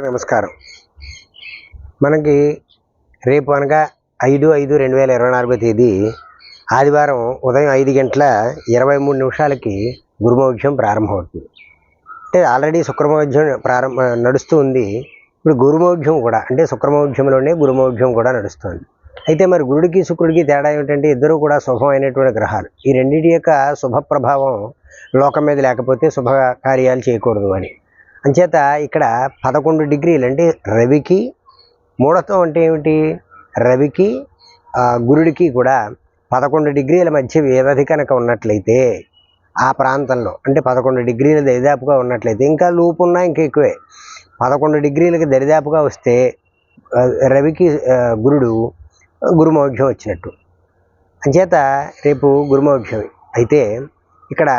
నమస్కారం. మనకి రేపు అనగా ఐదు ఐదు రెండు వేల ఇరవై నాలుగో తేదీ ఆదివారం ఉదయం ఐదు గంటల ఇరవై మూడు నిమిషాలకి గురుమౌఢ్యం ప్రారంభమవుతుంది. అంటే ఆల్రెడీ శుక్రమౌఢ్యం ప్రారంభ నడుస్తూ ఉంది. ఇప్పుడు గురుమౌఢ్యం కూడా అంటే శుక్రమోధ్యంలోనే గురుమౌఢ్యం కూడా నడుస్తుంది. అయితే మరి గురుడికి శుక్రుడికి తేడా ఏమిటంటే ఇద్దరూ కూడా శుభమైనటువంటి గ్రహాలు. ఈ రెండింటి యొక్క శుభ ప్రభావం లోకం మీద లేకపోతే శుభ కార్యాలు చేయకూడదు అని. అంచేత ఇక్కడ పదకొండు డిగ్రీలు అంటే రవికి మూడతో అంటే ఏమిటి? రవికి గురుడికి కూడా పదకొండు డిగ్రీల మధ్య వ్యవధి కనుక ఉన్నట్లయితే ఆ ప్రాంతంలో అంటే పదకొండు డిగ్రీల దరిదాపుగా ఉన్నట్లయితే ఇంకా లూపు ఉన్నా ఇంకా ఎక్కువే. పదకొండు డిగ్రీలకి దరిదాపుగా వస్తే రవికి గురుడు గురుమౌఢ్యం వచ్చినట్టు. అంచేత రేపు గురుమౌఢ్యం అయితే ఇక్కడ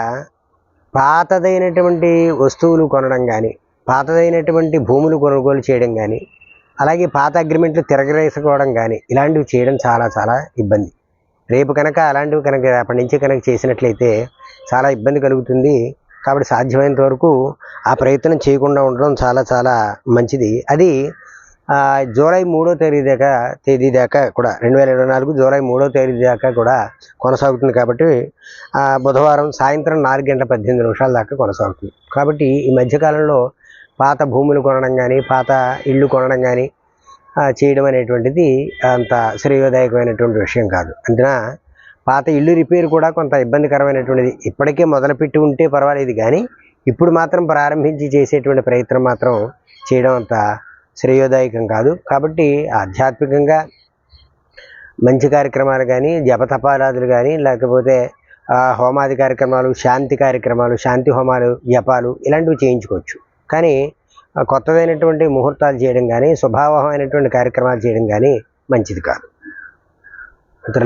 పాతదైనటువంటి వస్తువులు కొనడం కానీ పాతదైనటువంటి భూములు కొనుగోలు చేయడం కానీ అలాగే పాత అగ్రిమెంట్లు తిరగరేసుకోవడం కానీ ఇలాంటివి చేయడం చాలా చాలా ఇబ్బంది. రేపు కనుక అలాంటివి కనుక రేపటి నుంచి కనుక చేసినట్లయితే చాలా ఇబ్బంది కలుగుతుంది. కాబట్టి సాధ్యమైనంత వరకు ఆ ప్రయత్నం చేయకుండా ఉండడం చాలా చాలా మంచిది. అది జూలై మూడో తేదీ దాకా తేదీ దాకా కూడా రెండు వేల ఇరవై నాలుగు జూలై మూడో తేదీ దాకా కూడా కొనసాగుతుంది కాబట్టి ఆ, బుధవారం సాయంత్రం నాలుగు గంటల పద్దెనిమిది నిమిషాల దాకా కొనసాగుతుంది. కాబట్టి ఈ మధ్యకాలంలో పాత భూములు కొనడం కానీ పాత ఇల్లు కొనడం కానీ చేయడం అనేటువంటిది అంత శ్రేయోదాయకమైనటువంటి విషయం కాదు. అందున పాత ఇల్లు రిపేర్ కూడా కొంత ఇబ్బందికరమైనటువంటిది. ఇప్పటికే మొదలుపెట్టి ఉంటే పర్వాలేదు కానీ ఇప్పుడు మాత్రం ప్రారంభించి చేసేటువంటి ప్రయత్నం మాత్రం చేయడం అంత శ్రేయోదాయకం కాదు. కాబట్టి ఆధ్యాత్మికంగా మంచి కార్యక్రమాలు కానీ జపతపారాదులు కానీ లేకపోతే హోమాది కార్యక్రమాలు శాంతి కార్యక్రమాలు శాంతి హోమాలు జపాలు ఇలాంటివి చేయించుకోవచ్చు. కానీ కొత్తదైనటువంటి ముహూర్తాలు చేయడం కానీ స్వభావమైనటువంటి కార్యక్రమాలు చేయడం కానీ మంచిది కాదు. మిత్రుల